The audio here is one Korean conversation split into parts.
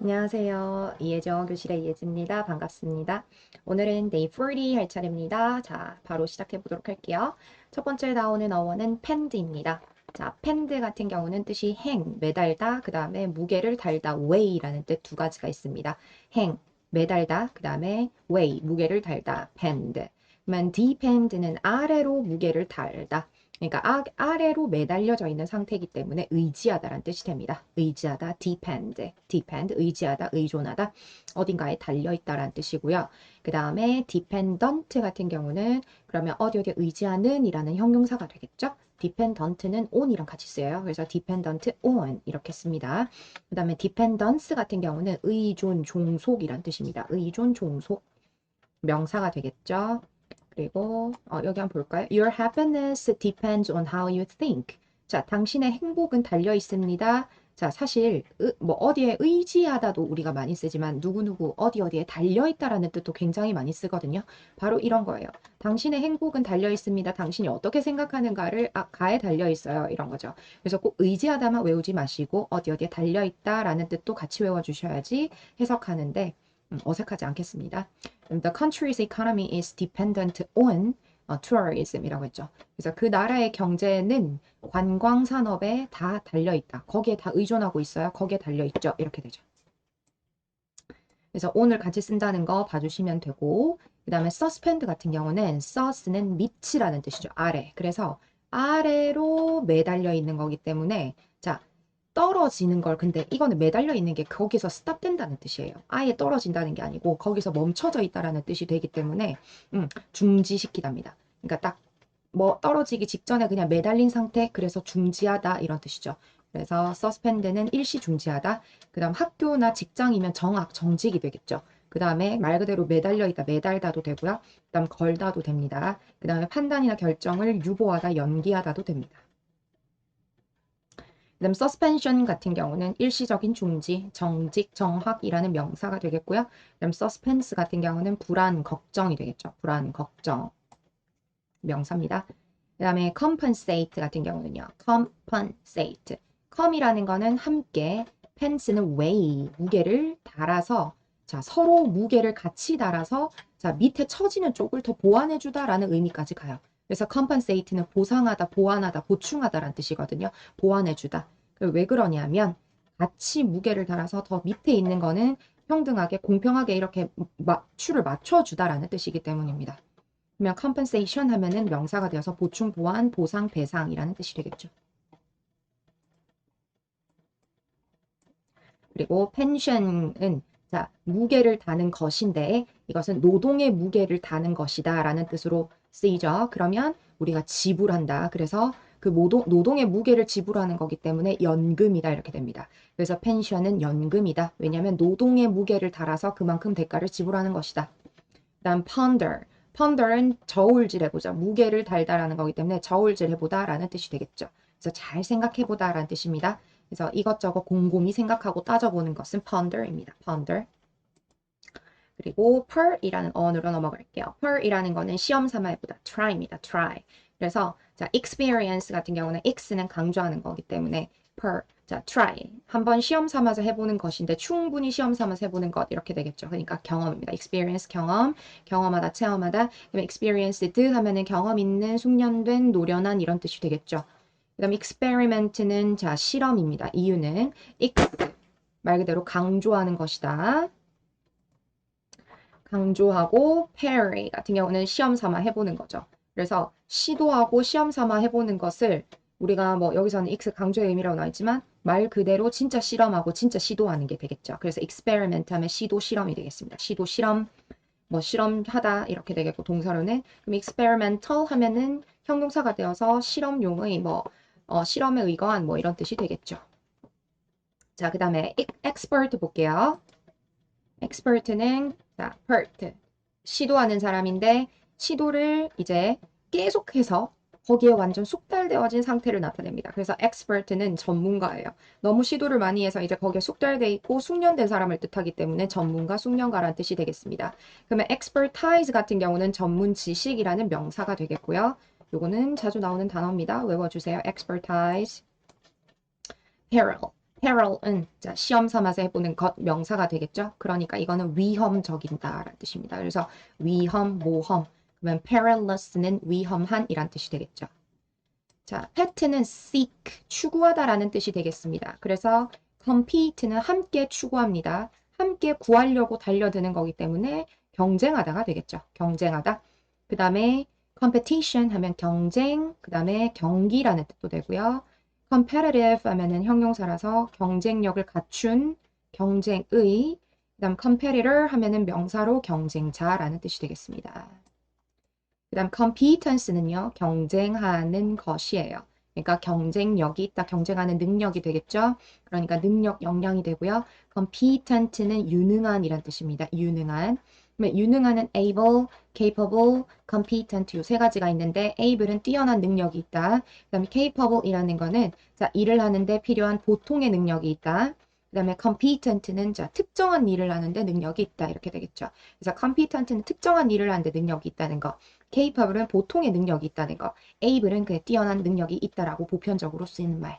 안녕하세요. 이혜정 교실의 이혜진입니다. 반갑습니다. 오늘은 day 40 할 차례입니다. 자, 바로 시작해 보도록 할게요. 첫 번째 나오는 어원은 펜드입니다. 자, 펜드 같은 경우는 뜻이 행, 매달다, 그 다음에 무게를 달다, weigh라는 뜻 두 가지가 있습니다. 행, 매달다, 그 다음에 weigh, 무게를 달다, 펜드. 그러면 depend는 아래로 무게를 달다. 그러니까 아, 아래로 매달려져 있는 상태이기 때문에 의지하다라는 뜻이 됩니다. 의지하다, depend, depend, 의지하다, 의존하다, 어딘가에 달려있다라는 뜻이고요. 그 다음에 dependent 같은 경우는 그러면 어디 어디 의지하는 이라는 형용사가 되겠죠. dependent는 on이랑 같이 쓰여요. 그래서 dependent on 이렇게 씁니다. 그 다음에 dependence 같은 경우는 의존, 종속이란 뜻입니다. 의존, 종속 명사가 되겠죠. 그리고 어, 여기 한번 볼까요? Your happiness depends on how you think. 자, 당신의 행복은 달려 있습니다. 자, 사실 으, 뭐 어디에 의지하다도 우리가 많이 쓰지만 누구누구 어디 어디에 달려 있다라는 뜻도 굉장히 많이 쓰거든요. 바로 이런 거예요. 당신의 행복은 달려 있습니다. 당신이 어떻게 생각하는가를 아, 가에 달려 있어요. 이런 거죠. 그래서 꼭 의지하다만 외우지 마시고 어디 어디에 달려 있다라는 뜻도 같이 외워 주셔야지 해석하는데 음, 어색하지 않겠습니다. The country's economy is dependent on 어, tourism이라고 했죠. 그래서 그 나라의 경제는 관광 산업에 다 달려 있다. 거기에 다 의존하고 있어요. 거기에 달려 있죠. 이렇게 되죠. 그래서 오늘 같이 쓴다는 거 봐주시면 되고 그 다음에 suspend 같은 경우는 sus는 밑이라는 뜻이죠. 아래. 그래서 아래로 매달려 있는 거기 때문에 자 떨어지는 걸 근데 이거는 매달려 있는 게 거기서 스탑된다는 뜻이에요. 아예 떨어진다는 게 아니고 거기서 멈춰져 있다라는 뜻이 되기 때문에 음, 중지시키답니다. 그러니까 딱 뭐 떨어지기 직전에 그냥 매달린 상태 그래서 중지하다 이런 뜻이죠. 그래서 suspend는 일시 중지하다. 그 다음 학교나 직장이면 정학 정직이 되겠죠. 그 다음에 말 그대로 매달려 있다, 매달다도 되고요. 그 다음 걸다도 됩니다. 그 다음에 판단이나 결정을 유보하다, 연기하다도 됩니다. 그다음 suspension 같은 경우는 일시적인 중지, 정직, 정확이라는 명사가 되겠고요. 그다음 suspense 같은 경우는 불안, 걱정이 되겠죠. 불안, 걱정 명사입니다. 그다음에 compensate 같은 경우는요. compensate. com이라는 거는 함께, pence는 weigh, 무게를 달아서 자, 서로 무게를 같이 달아서 자, 밑에 처지는 쪽을 더 보완해 주다라는 의미까지 가요. 그래서 compensate는 보상하다, 보완하다, 보충하다라는 뜻이거든요. 보완해주다. 왜 그러냐면 같이 무게를 달아서 더 밑에 있는 거는 평등하게, 공평하게 이렇게 추를 맞춰주다라는 뜻이기 때문입니다. 그러면 compensation 하면은 명사가 되어서 보충, 보완, 보상, 배상이라는 뜻이 되겠죠. 그리고 pension은 자, 무게를 다는 것인데 이것은 노동의 무게를 다는 것이다 라는 뜻으로 쓰이죠. 그러면 우리가 지불한다. 그래서 그 노동, 노동의 무게를 지불하는 거기 때문에 연금이다 이렇게 됩니다. 그래서 펜션은 연금이다. 왜냐하면 노동의 무게를 달아서 그만큼 대가를 지불하는 것이다. 그다음 ponder. ponder은 저울질해보자. 무게를 달다라는 거기 때문에 저울질해보다라는 뜻이 되겠죠. 그래서 잘 생각해보다라는 뜻입니다. 그래서 이것저것 곰곰이 생각하고 따져보는 것은 ponder입니다. ponder. 그리고 per이라는 어원으로 넘어갈게요. per이라는 거는 시험 삼아 해보다 try입니다. try. 그래서 자 experience 같은 경우는 x는 강조하는 거기 때문에 per 자 try 한번 시험 삼아서 해보는 것인데 충분히 시험 삼아서 해보는 것 이렇게 되겠죠. 그러니까 경험입니다. experience 경험 경험하다 체험하다 그다음에 experienced 하면은 경험 있는 숙련된 노련한 이런 뜻이 되겠죠. 그다음 experiment는 자 실험입니다. 이유는 x 말 그대로 강조하는 것이다. 강조하고 parry 같은 경우는 시험 삼아 해보는 거죠. 그래서 시도하고 시험 삼아 해보는 것을 우리가 뭐 여기서는 x 강조의 의미라고 나와 있지만 말 그대로 진짜 실험하고 진짜 시도하는 게 되겠죠. 그래서 experiment 하면 시도 실험이 되겠습니다. 시도 실험 뭐 실험하다 이렇게 되겠고 동사로는 그럼 experimental 하면은 형용사가 되어서 실험용의 뭐 어, 실험에 의거한 뭐 이런 뜻이 되겠죠. 자, 그 다음에 expert 볼게요. Expert는 자, pert 시도하는 사람인데 시도를 이제 계속해서 거기에 완전 숙달되어진 상태를 나타냅니다. 그래서 expert는 전문가예요. 너무 시도를 많이 해서 이제 거기에 숙달돼 있고 숙련된 사람을 뜻하기 때문에 전문가, 숙련가라는 뜻이 되겠습니다. 그러면 expertise 같은 경우는 전문 지식이라는 명사가 되겠고요. 요거는 자주 나오는 단어입니다. 외워주세요. expertise. peril. Peril은 자, 시험 삼아서 해보는 것 명사가 되겠죠. 그러니까 이거는 위험적인다라는 뜻입니다. 그래서 위험, 모험. 그러면 perilous는 위험한이란 뜻이 되겠죠. 자, pet는 seek, 추구하다라는 뜻이 되겠습니다. 그래서 compete는 함께 추구합니다. 함께 구하려고 달려드는 거기 때문에 경쟁하다가 되겠죠. 경쟁하다. 그 다음에 competition 하면 경쟁, 그 다음에 경기라는 뜻도 되고요. Competitive 하면은 형용사라서 경쟁력을 갖춘 경쟁의, 그 다음 competitor 하면은 명사로 경쟁자라는 뜻이 되겠습니다. 그 다음 competence는요, 경쟁하는 것이에요. 그러니까 경쟁력이 있다, 경쟁하는 능력이 되겠죠. 그러니까 능력, 역량이 되고요. competent는 유능한이란 뜻입니다. 유능한. 유능한은 able, capable, competent 요세 가지가 있는데 able은 뛰어난 능력이 있다. 그 다음에 capable이라는 거는 자 일을 하는데 필요한 보통의 능력이 있다. 그 다음에 competent는 자 특정한 일을 하는데 능력이 있다 이렇게 되겠죠. 그래서 competent는 특정한 일을 하는데 능력이 있다는 거, capable은 보통의 능력이 있다는 거, able은 그 뛰어난 능력이 있다라고 보편적으로 쓰이는 말.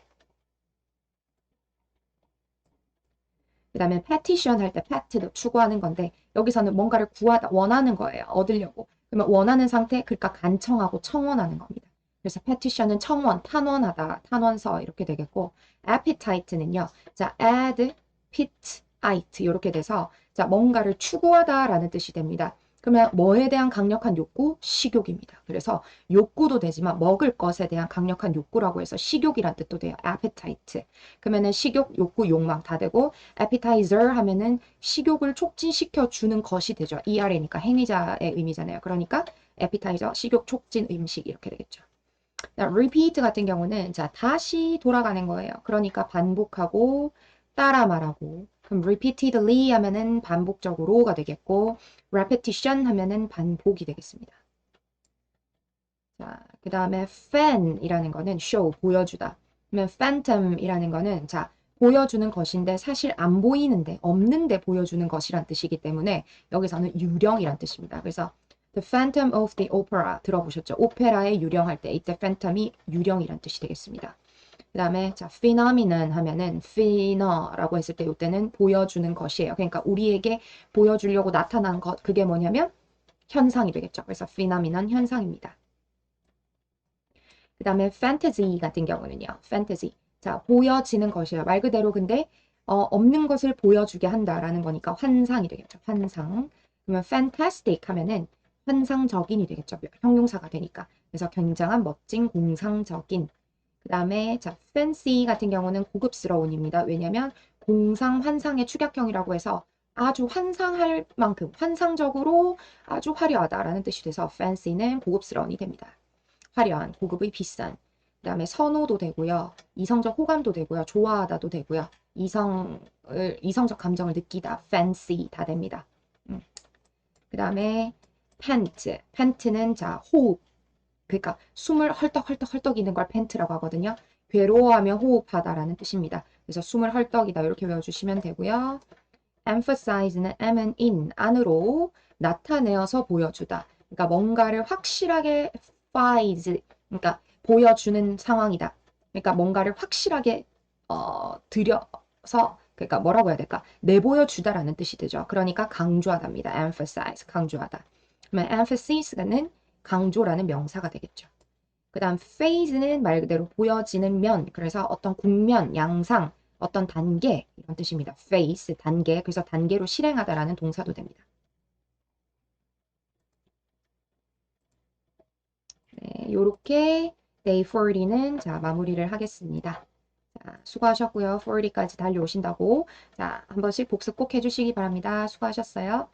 그 다음에 petition 할 때 pet도 추구하는 건데 여기서는 뭔가를 구하다 원하는 거예요. 얻으려고. 그러면 원하는 상태 그러니까 간청하고 청원하는 겁니다. 그래서 petition은 청원, 탄원하다, 탄원서 이렇게 되겠고 appetite는요. 자, add, pit, ite 이렇게 돼서 자 뭔가를 추구하다라는 뜻이 됩니다. 그러면 뭐에 대한 강력한 욕구? 식욕입니다. 그래서 욕구도 되지만 먹을 것에 대한 강력한 욕구라고 해서 식욕이란 뜻도 돼요. appetite. 그러면은 식욕, 욕구, 욕망 다 되고 appetizer 하면은 식욕을 촉진시켜 주는 것이 되죠. ER이니까 행위자의 의미잖아요. 그러니까 appetizer, 식욕 촉진 음식 이렇게 되겠죠. repeat 같은 경우는 자 다시 돌아가는 거예요. 그러니까 반복하고 따라 말하고 그럼 repeatedly 하면은 반복적으로가 되겠고 repetition 하면은 반복이 되겠습니다. 자, 그 다음에 fan이라는 거는 show, 보여주다. 그러면 phantom이라는 거는 자, 보여주는 것인데 사실 안 보이는데, 없는데 보여주는 것이란 뜻이기 때문에 여기서는 유령이란 뜻입니다. 그래서 The Phantom of the Opera 들어보셨죠? 오페라의 유령할 때 이때 phantom이 유령이란 뜻이 되겠습니다. 그 다음에 자 phenomenon 하면은 pheno라고 했을 때 이때는 보여주는 것이에요. 그러니까 우리에게 보여주려고 나타난 것 그게 뭐냐면 현상이 되겠죠. 그래서 phenomenon 현상입니다. 그 다음에 fantasy 같은 경우는요. fantasy 자 보여지는 것이에요. 말 그대로 근데 어, 없는 것을 보여주게 한다라는 거니까 환상이 되겠죠. 환상. 그러면 fantastic 하면은 환상적인이 되겠죠. 형용사가 되니까. 그래서 굉장한 멋진 공상적인 그 다음에 자, fancy 같은 경우는 고급스러운입니다. 왜냐면 공상 환상의 축약형이라고 해서 아주 환상할 만큼 환상적으로 아주 화려하다라는 뜻이 돼서 fancy는 고급스러운이 됩니다. 화려한, 고급의 비싼. 그 다음에 선호도 되고요. 이성적 호감도 되고요. 좋아하다도 되고요. 이성을, 이성적 감정을 느끼다, fancy 다 됩니다. 음. 그 다음에 pant, pant는 자, 호흡, 그러니까 숨을 헐떡헐떡헐떡 이는 걸 팬트라고 하거든요. 괴로워하며 호흡하다라는 뜻입니다. 그래서 숨을 헐떡이다 이렇게 외워주시면 되고요. emphasize는 M은 in, 안으로 나타내어서 보여주다. 그러니까 뭔가를 확실하게 emphasize, 그러니까 보여주는 상황이다. 그러니까 뭔가를 확실하게 어, 들여서 그러니까 뭐라고 해야 될까? 내보여주다라는 뜻이 되죠. 그러니까 강조하답니다. emphasize, 강조하다. 그러면 emphasis는 강조라는 명사가 되겠죠. 그 다음 phase는 말 그대로 보여지는 면, 그래서 어떤 국면, 양상, 어떤 단계 이런 뜻입니다. phase, 단계, 그래서 단계로 실행하다라는 동사도 됩니다. 네, 요렇게 day 40는 자 마무리를 하겠습니다. 자, 수고하셨고요. 40까지 달려오신다고 자, 한 번씩 복습 꼭 해주시기 바랍니다. 수고하셨어요.